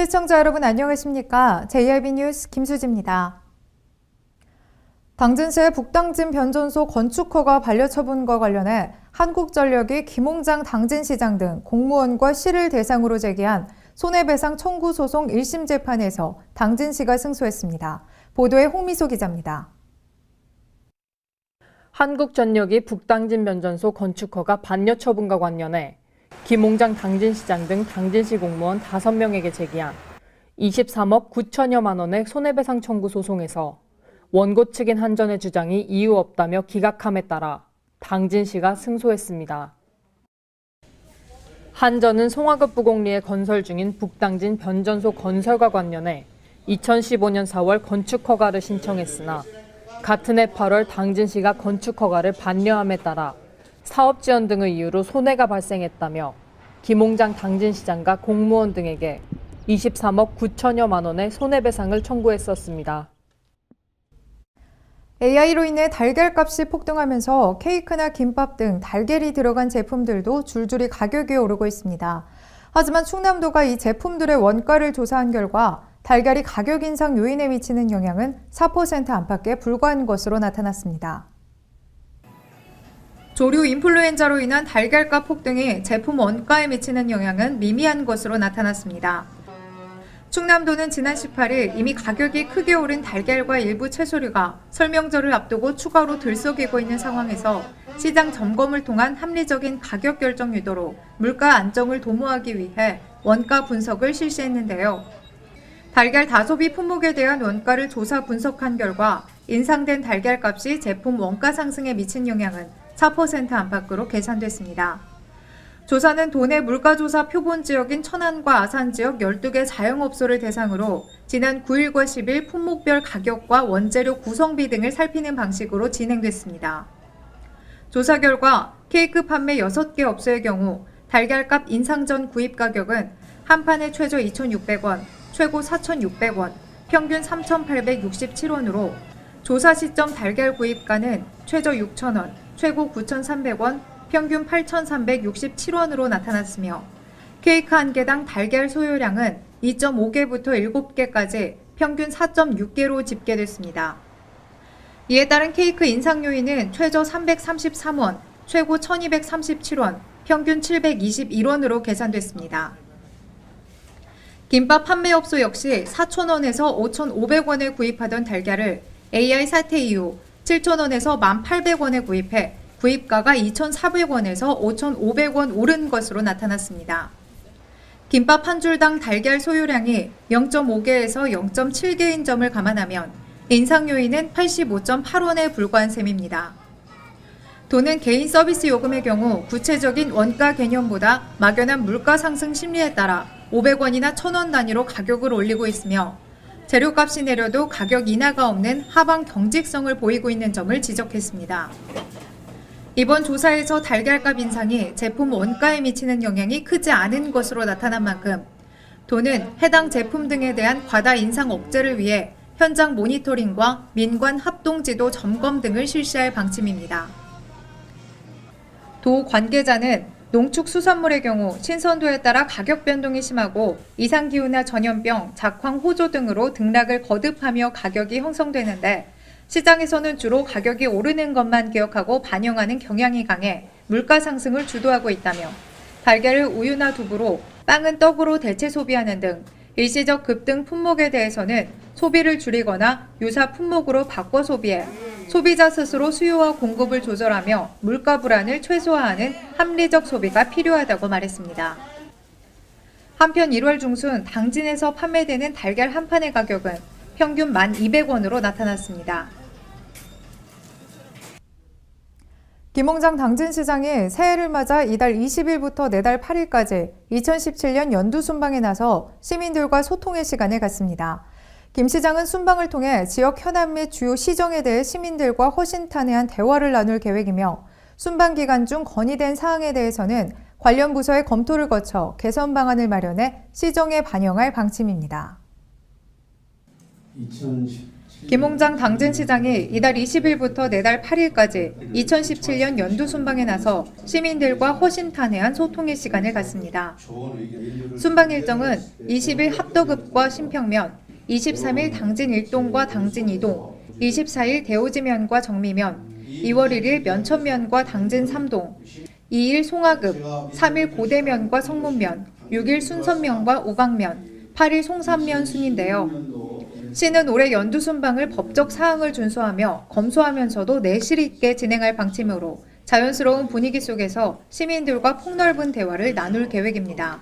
시청자 여러분 안녕하십니까? JRB 뉴스 김수지입니다. 당진시의 북당진 변전소 건축 허가 반려 처분과 관련해 한국전력이 김홍장 당진시장 등 공무원과 시를 대상으로 제기한 손해배상 청구 소송 1심 재판에서 당진시가 승소했습니다. 보도에 홍미소 기자입니다. 한국전력이 북당진 변전소 건축허가 반려 처분과 관련해 김홍장 당진시장 등 당진시 공무원 5명에게 제기한 23억 9천여만 원의 손해배상 청구 소송에서 원고 측인 한전의 주장이 이유 없다며 기각함에 따라 당진시가 승소했습니다. 한전은 송화급 부곡리에 건설 중인 북당진 변전소 건설과 관련해 2015년 4월 건축 허가를 신청했으나 같은 해 8월 당진시가 건축 허가를 반려함에 따라 사업 지원 등의 이유로 손해가 발생했다며 김홍장 당진시장과 공무원 등에게 23억 9천여만 원의 손해배상을 청구했었습니다. AI로 인해 달걀 값이 폭등하면서 케이크나 김밥 등 달걀이 들어간 제품들도 줄줄이 가격이 오르고 있습니다. 하지만 충남도가 이 제품들의 원가를 조사한 결과 달걀이 가격 인상 요인에 미치는 영향은 4% 안팎에 불과한 것으로 나타났습니다. 조류 인플루엔자로 인한 달걀값 폭등이 제품 원가에 미치는 영향은 미미한 것으로 나타났습니다. 충남도는 지난 18일 이미 가격이 크게 오른 달걀과 일부 채소류가 설명절을 앞두고 추가로 들썩이고 있는 상황에서 시장 점검을 통한 합리적인 가격 결정 유도로 물가 안정을 도모하기 위해 원가 분석을 실시했는데요. 달걀 다소비 품목에 대한 원가를 조사 분석한 결과 인상된 달걀 값이 제품 원가 상승에 미친 영향은 4% 안팎으로 계산됐습니다. 조사는 도내 물가조사 표본 지역인 천안과 아산 지역 12개 자영업소를 대상으로 지난 9일과 10일 품목별 가격과 원재료 구성비 등을 살피는 방식으로 진행됐습니다. 조사 결과 케이크 판매 6개 업소의 경우 달걀값 인상 전 구입 가격은 한 판에 최저 2,600원, 최고 4,600원, 평균 3,867원으로 조사 시점 달걀 구입가는 최저 6,000원, 최고 9,300원, 평균 8,367원으로 나타났으며 케이크 한 개당 달걀 소요량은 2.5개부터 7개까지 평균 4.6개로 집계됐습니다. 이에 따른 케이크 인상 요인은 최저 333원, 최고 1237원, 평균 721원으로 계산됐습니다. 김밥 판매업소 역시 4,000원에서 5,500원에 구입하던 달걀을 AI 사태 이후 7,000원에서 1,800원에 구입해 구입가가 2,400원에서 5,500원 오른 것으로 나타났습니다. 김밥 한 줄당 달걀 소요량이 0.5개에서 0.7개인 점을 감안하면 인상 요인은 85.8원에 불과한 셈입니다. 도는 개인 서비스 요금의 경우 구체적인 원가 개념보다 막연한 물가 상승 심리에 따라 500원이나 1000원 단위로 가격을 올리고 있으며 재료값이 내려도 가격 인하가 없는 하방 경직성을 보이고 있는 점을 지적했습니다. 이번 조사에서 달걀값 인상이 제품 원가에 미치는 영향이 크지 않은 것으로 나타난 만큼 도는 해당 제품 등에 대한 과다 인상 억제를 위해 현장 모니터링과 민관 합동지도 점검 등을 실시할 방침입니다. 도 관계자는 농축수산물의 경우 신선도에 따라 가격 변동이 심하고 이상기후나 전염병, 작황, 호조 등으로 등락을 거듭하며 가격이 형성되는데 시장에서는 주로 가격이 오르는 것만 기억하고 반영하는 경향이 강해 물가 상승을 주도하고 있다며 달걀을 우유나 두부로 빵은 떡으로 대체 소비하는 등 일시적 급등 품목에 대해서는 소비를 줄이거나 유사 품목으로 바꿔 소비해 소비자 스스로 수요와 공급을 조절하며 물가 불안을 최소화하는 합리적 소비가 필요하다고 말했습니다. 한편 1월 중순 당진에서 판매되는 달걀 한 판의 가격은 평균 1,200원으로 나타났습니다. 김홍장 당진시장이 새해를 맞아 이달 20일부터 내달 8일까지 2017년 연두 순방에 나서 시민들과 소통의 시간을 갖습니다. 김 시장은 순방을 통해 지역 현안 및 주요 시정에 대해 시민들과 허심탄회한 대화를 나눌 계획이며 순방 기간 중 건의된 사항에 대해서는 관련 부서의 검토를 거쳐 개선 방안을 마련해 시정에 반영할 방침입니다. 김홍장 당진시장이 이달 20일부터 내달 8일까지 2017년 연두 순방에 나서 시민들과 허심탄회한 소통의 시간을 갖습니다. 순방 일정은 20일 합덕읍과 신평면, 23일 당진 1동과 당진 2동, 24일 대오지면과 정미면, 2월 1일 면천면과 당진 3동, 2일 송화읍, 3일 고대면과 성문면, 6일 순선면과 오강면, 8일 송산면 순인데요. 시는 올해 연두 순방을 법적 사항을 준수하며 검소하면서도 내실 있게 진행할 방침으로 자연스러운 분위기 속에서 시민들과 폭넓은 대화를 나눌 계획입니다.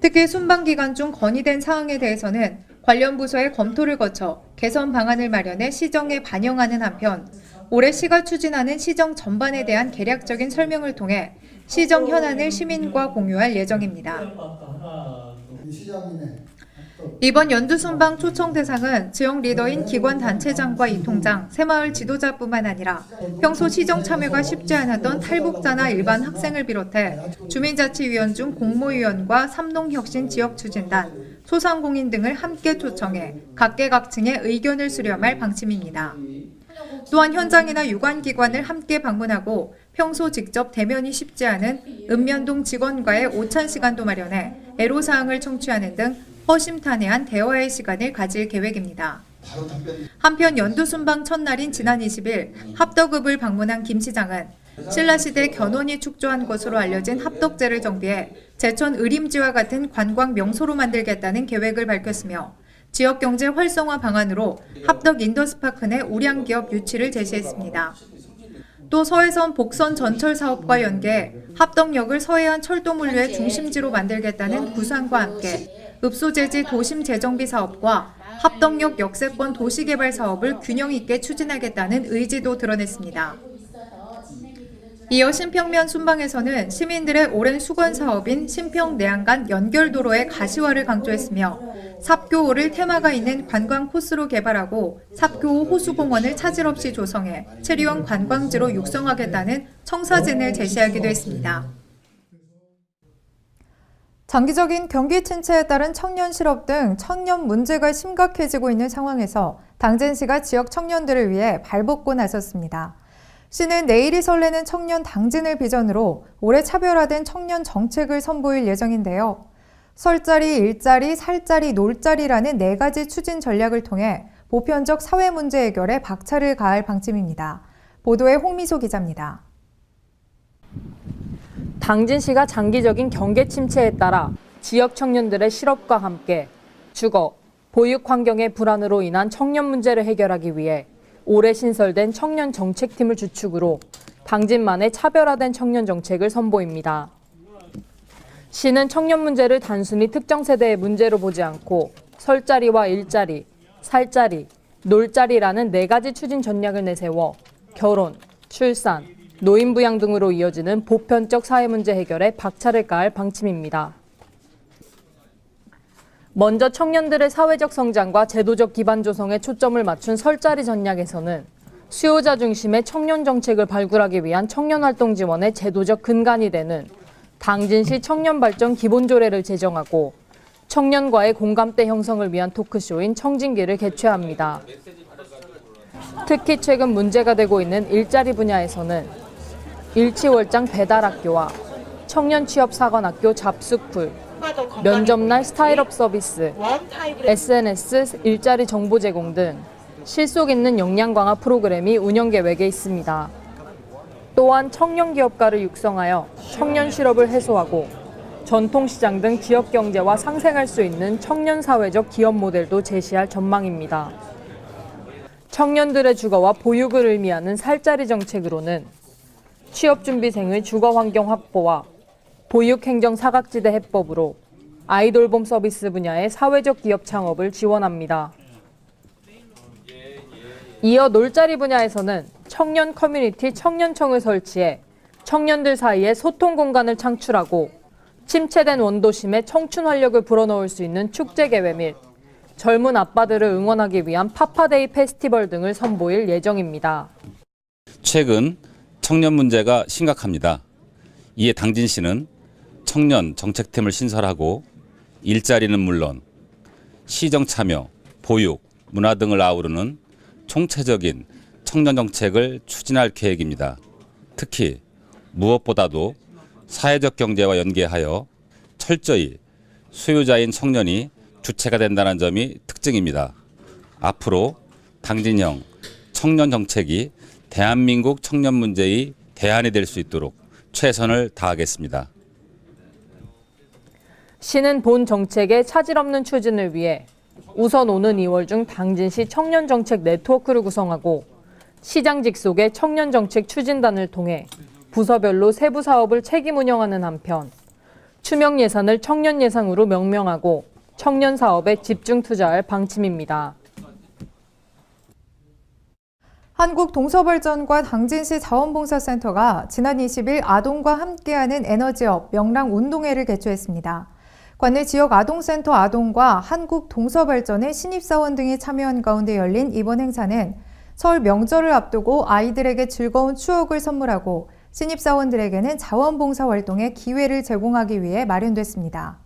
특히 순방 기간 중 건의된 사항에 대해서는 관련 부서의 검토를 거쳐 개선 방안을 마련해 시정에 반영하는 한편 올해 시가 추진하는 시정 전반에 대한 개략적인 설명을 통해 시정 현안을 시민과 공유할 예정입니다. 이번 연두 순방 초청 대상은 지역 리더인 기관 단체장과 이통장, 새마을 지도자뿐만 아니라 평소 시정 참여가 쉽지 않았던 탈북자나 일반 학생을 비롯해 주민자치위원 중 공모위원과 삼동혁신 지역추진단, 소상공인 등을 함께 초청해 각계각층의 의견을 수렴할 방침입니다. 또한 현장이나 유관기관을 함께 방문하고 평소 직접 대면이 쉽지 않은 읍면동 직원과의 오찬 시간도 마련해 애로사항을 청취하는 등 허심탄회한 대화의 시간을 가질 계획입니다. 한편 연두순방 첫날인 지난 20일 합덕읍을 방문한 김 시장은 신라시대 견훤이 축조한 것으로 알려진 합덕제를 정비해 제천 의림지와 같은 관광 명소로 만들겠다는 계획을 밝혔으며 지역 경제 활성화 방안으로 합덕 인더스파크 내 우량 기업 유치를 제시했습니다. 또 서해선 복선 전철 사업과 연계 합덕역을 서해안 철도 물류의 중심지로 만들겠다는 구상과 함께 읍소재지 도심 재정비 사업과 합덕역 역세권 도시개발 사업을 균형 있게 추진하겠다는 의지도 드러냈습니다. 이어 신평면 순방에서는 시민들의 오랜 수건 사업인 신평 내안간 연결도로의 가시화를 강조했으며 삽교호를 테마가 있는 관광 코스로 개발하고 삽교호 호수공원을 차질 없이 조성해 체리원 관광지로 육성하겠다는 청사진을 제시하기도 했습니다. 장기적인 경기 침체에 따른 청년 실업 등 청년 문제가 심각해지고 있는 상황에서 당진시가 지역 청년들을 위해 발벗고 나섰습니다. 시는 내일이 설레는 청년 당진을 비전으로 올해 차별화된 청년 정책을 선보일 예정인데요. 설자리, 일자리, 살자리, 놀자리라는 네 가지 추진 전략을 통해 보편적 사회 문제 해결에 박차를 가할 방침입니다. 보도에 홍미소 기자입니다. 당진시가 장기적인 경계 침체에 따라 지역 청년들의 실업과 함께 주거, 보육 환경의 불안으로 인한 청년 문제를 해결하기 위해 올해 신설된 청년 정책팀을 주축으로 당진만의 차별화된 청년 정책을 선보입니다. 시는 청년 문제를 단순히 특정 세대의 문제로 보지 않고 설자리와 일자리, 살자리, 놀자리라는 네 가지 추진 전략을 내세워 결혼, 출산, 노인 부양 등으로 이어지는 보편적 사회 문제 해결에 박차를 가할 방침입니다. 먼저 청년들의 사회적 성장과 제도적 기반 조성에 초점을 맞춘 설자리 전략에서는 수요자 중심의 청년 정책을 발굴하기 위한 청년 활동 지원의 제도적 근간이 되는 당진시 청년 발전 기본 조례를 제정하고 청년과의 공감대 형성을 위한 토크쇼인 청진기를 개최합니다. 특히 최근 문제가 되고 있는 일자리 분야에서는 일치월장 배달학교와 청년 취업 사관학교 잡 면접날 스타일업 서비스, SNS 일자리 정보 제공 등 실속 있는 역량 강화 프로그램이 운영 계획에 있습니다. 또한 청년 기업가를 육성하여 청년 실업을 해소하고 전통시장 등 지역 경제와 상생할 수 있는 청년 사회적 기업 모델도 제시할 전망입니다. 청년들의 주거와 보육을 의미하는 살자리 정책으로는 취업준비생의 주거 환경 확보와 보육행정 사각지대 해법으로 아이돌봄 서비스 분야의 사회적 기업 창업을 지원합니다. 이어 놀자리 분야에서는 청년 커뮤니티 청년청을 설치해 청년들 사이에 소통 공간을 창출하고 침체된 원도심에 청춘 활력을 불어넣을 수 있는 축제 개회 및 젊은 아빠들을 응원하기 위한 파파데이 페스티벌 등을 선보일 예정입니다. 최근 청년 문제가 심각합니다. 이에 당진 시는 청년 정책팀을 신설하고 일자리는 물론 시정 참여, 보육, 문화 등을 아우르는 총체적인 청년 정책을 추진할 계획입니다. 특히 무엇보다도 사회적 경제와 연계하여 철저히 수요자인 청년이 주체가 된다는 점이 특징입니다. 앞으로 당진형 청년 정책이 대한민국 청년 문제의 대안이 될 수 있도록 최선을 다하겠습니다. 시는 본 정책의 차질 없는 추진을 위해 우선 오는 2월 중 당진시 청년 정책 네트워크를 구성하고 시장 직속의 청년 정책 추진단을 통해 부서별로 세부 사업을 책임 운영하는 한편 추명 예산을 청년 예산으로 명명하고 청년 사업에 집중 투자할 방침입니다. 한국동서발전과 당진시 자원봉사센터가 지난 20일 아동과 함께하는 에너지업 명랑 운동회를 개최했습니다. 관내 지역 아동센터 아동과 한국동서발전의 신입사원 등이 참여한 가운데 열린 이번 행사는 설 명절을 앞두고 아이들에게 즐거운 추억을 선물하고 신입사원들에게는 자원봉사 활동의 기회를 제공하기 위해 마련됐습니다.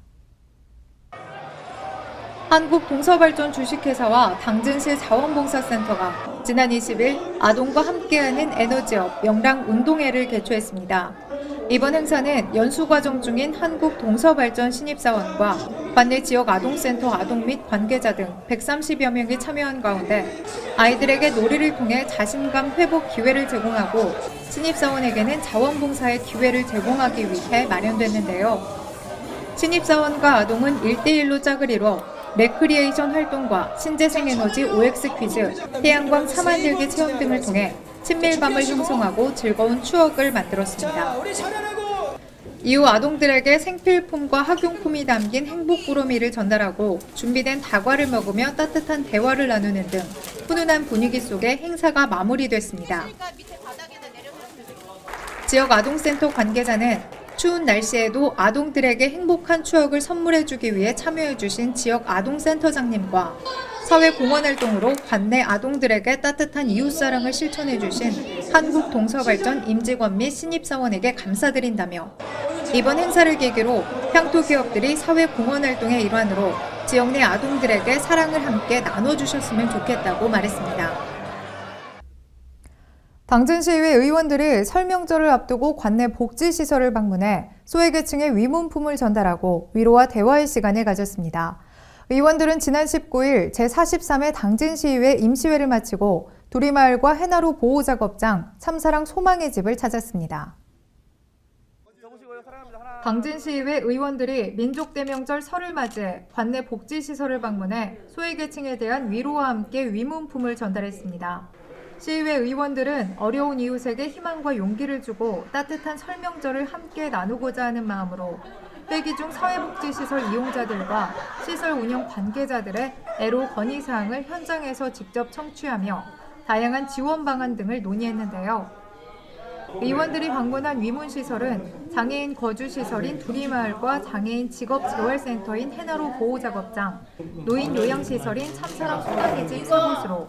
한국동서발전 주식회사와 당진시 자원봉사센터가 지난 20일 아동과 함께하는 에너지업 명랑 운동회를 개최했습니다. 이번 행사는 연수 과정 중인 한국 동서발전 신입사원과 관내 지역 아동센터 아동 및 관계자 등 130여 명이 참여한 가운데 아이들에게 놀이를 통해 자신감 회복 기회를 제공하고 신입사원에게는 자원봉사의 기회를 제공하기 위해 마련됐는데요. 신입사원과 아동은 1대1로 짝을 이뤄 레크리에이션 활동과 신재생 에너지 OX 퀴즈, 태양광 차 만들기 체험 등을 통해 친밀감을 형성하고 즐거운 추억을 만들었습니다. 이후 아동들에게 생필품과 학용품이 담긴 행복 구름이를 전달하고 준비된 다과를 먹으며 따뜻한 대화를 나누는 등 훈훈한 분위기 속에 행사가 마무리됐습니다. 지역 아동센터 관계자는 추운 날씨에도 아동들에게 행복한 추억을 선물해주기 위해 참여해주신 지역 아동센터장님과 사회 공헌 활동으로 관내 아동들에게 따뜻한 이웃사랑을 실천해 주신 한국동서발전 임직원 및 신입사원에게 감사드린다며 이번 행사를 계기로 향토 기업들이 사회 공헌 활동의 일환으로 지역 내 아동들에게 사랑을 함께 나눠주셨으면 좋겠다고 말했습니다. 당진시의회 의원들이 설명절을 앞두고 관내 복지시설을 방문해 소외계층의 위문품을 전달하고 위로와 대화의 시간을 가졌습니다. 의원들은 지난 19일 제43회 당진시의회 임시회를 마치고 두리마을과 해나루 보호작업장 참사랑 소망의 집을 찾았습니다. 당진시의회 의원들이 민족대명절 설을 맞이해 관내 복지시설을 방문해 소외계층에 대한 위로와 함께 위문품을 전달했습니다. 시의회 의원들은 어려운 이웃에게 희망과 용기를 주고 따뜻한 설명절을 함께 나누고자 하는 마음으로 회기 중 사회복지시설 이용자들과 시설 운영 관계자들의 애로 건의사항을 현장에서 직접 청취하며 다양한 지원 방안 등을 논의했는데요. 의원들이 방문한 위문시설은 장애인 거주시설인 두리마을과 장애인 직업재활센터인 해나로 보호작업장, 노인 요양시설인 참사랑 소나기집 세 곳으로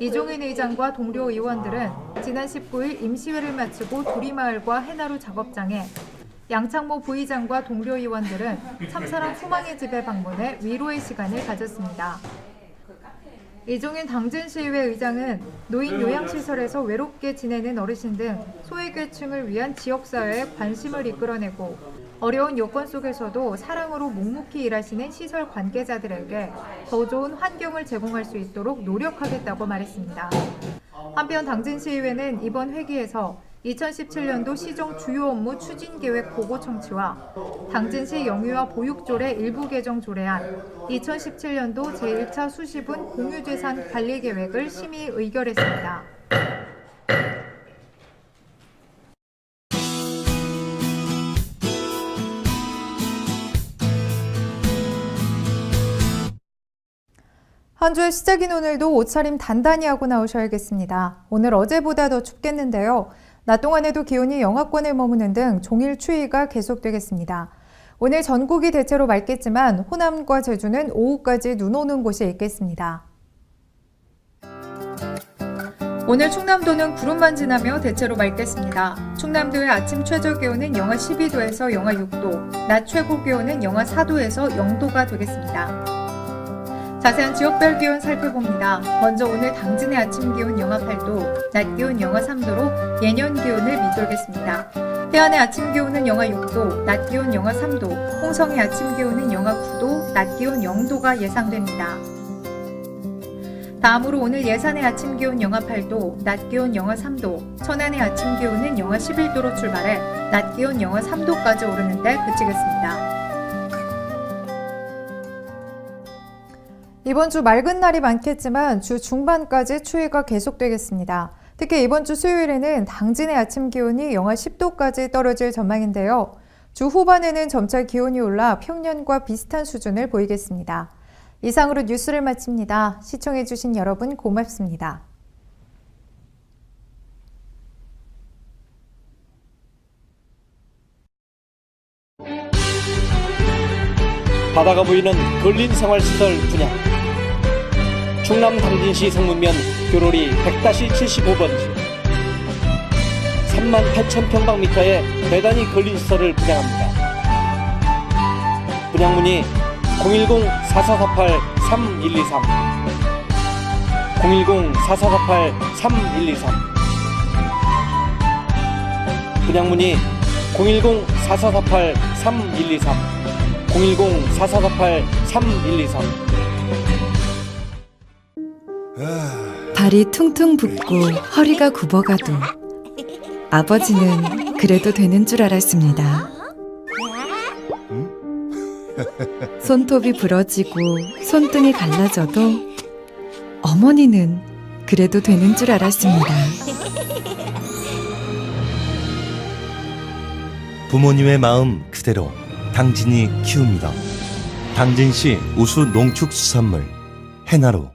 이종인 의장과 동료 의원들은 지난 19일 임시회를 마치고 두리마을과 해나루 작업장에 양창모 부의장과 동료 의원들은 참사랑 소망의 집에 방문해 위로의 시간을 가졌습니다. 이종인 당진시의회 의장은 노인 요양시설에서 외롭게 지내는 어르신 등 소외계층을 위한 지역사회에 관심을 이끌어내고 어려운 여건 속에서도 사랑으로 묵묵히 일하시는 시설 관계자들에게 더 좋은 환경을 제공할 수 있도록 노력하겠다고 말했습니다. 한편 당진시의회는 이번 회기에서 2017년도 시정 주요 업무 추진 계획 보고 청취와 당진시 영유아 보육조례 일부 개정 조례안, 2017년도 제1차 수시분 공유재산 관리 계획을 심의 의결했습니다. 한 주의 시작인 오늘도 옷차림 단단히 하고 나오셔야겠습니다. 오늘 어제보다 더 춥겠는데요. 낮 동안에도 기온이 영하권에 머무는 등 종일 추위가 계속되겠습니다. 오늘 전국이 대체로 맑겠지만 호남과 제주는 오후까지 눈 오는 곳이 있겠습니다. 오늘 충남도는 구름만 지나며 대체로 맑겠습니다. 충남도의 아침 최저 기온은 영하 12도에서 영하 6도, 낮 최고 기온은 영하 4도에서 0도가 되겠습니다. 자세한 지역별 기온 살펴봅니다. 먼저 오늘 당진의 아침 기온 영하 8도, 낮 기온 영하 3도로 예년 기온을 밑돌겠습니다. 해안의 아침 기온은 영하 6도, 낮 기온 영하 3도, 홍성의 아침 기온은 영하 9도, 낮 기온 0도가 예상됩니다. 다음으로 오늘 예산의 아침 기온 영하 8도, 낮 기온 영하 3도, 천안의 아침 기온은 영하 11도로 출발해 낮 기온 영하 3도까지 오르는데 그치겠습니다. 이번 주 맑은 날이 많겠지만 주 중반까지 추위가 계속되겠습니다. 특히 이번 주 수요일에는 당진의 아침 기온이 영하 10도까지 떨어질 전망인데요. 주 후반에는 점차 기온이 올라 평년과 비슷한 수준을 보이겠습니다. 이상으로 뉴스를 마칩니다. 시청해주신 여러분 고맙습니다. 바다가 보이는 근린 생활시설 분양 충남 당진시 성문면 교로리 100-75번지. 3만 8천 평방미터의 대단히 근린시설을 분양합니다. 분양문의 010-4448-3123 010-4448-3123 분양문의 010-4448-3123 010-4448-3123 발이 퉁퉁 붓고 허리가 굽어가도 아버지는 그래도 되는 줄 알았습니다. 손톱이 부러지고 손등이 갈라져도 어머니는 그래도 되는 줄 알았습니다. 부모님의 마음 그대로 당진이 키웁니다. 당진시 우수 농축수산물 해나로